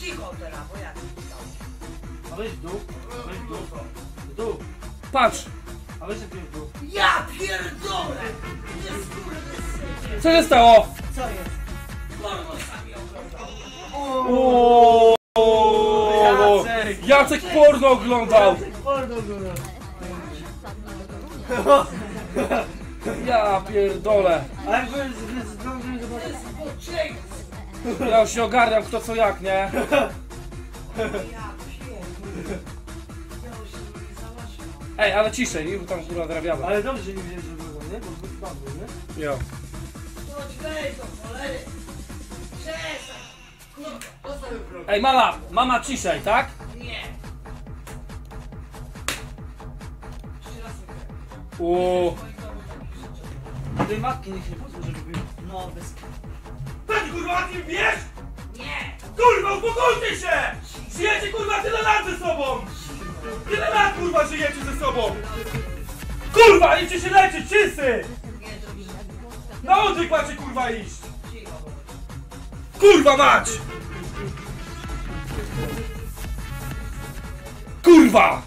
Cicho teraz, bo ja A weź w dół. Weź w dół. W dół. Patrz! A weź jak w dół. Ja pierdolę! Nie skurwysynie! Co się stało? Co jest? Porno sami oglądał. O, Jacek! Jacek porno oglądał! Porno góra. Ja pierdolę. A jak wy wy zdążyli To zobaczyć? jest zboczeństwo! Ja już nie ogarniam kto co jak, nie? Ja pierdolę. Ja już się nie. Ej, ale ciszej, bo tam kurwa drabiamy. Ale dobrze, że nie wiedziałem, że było, nie? Bo zbyt nie? Jo. Do cholery! Przestań! Kurwa. Ej, mama, mama ciszej, tak? Nie! Jeszcze raz nie. Uuu. A tej matki niech nie pozwól, żeby. No, bez... Kurwa wiesz? Nie! Kurwa, uspokójcie się! Żyjecie kurwa tyle lat ze sobą! Tyle lat kurwa żyjecie ze sobą! Kurwa, idźcie się leczyć, wszyscy! Nie zrobisz. Na odwyk macie kurwa iść! Kurwa mać! Kurwa!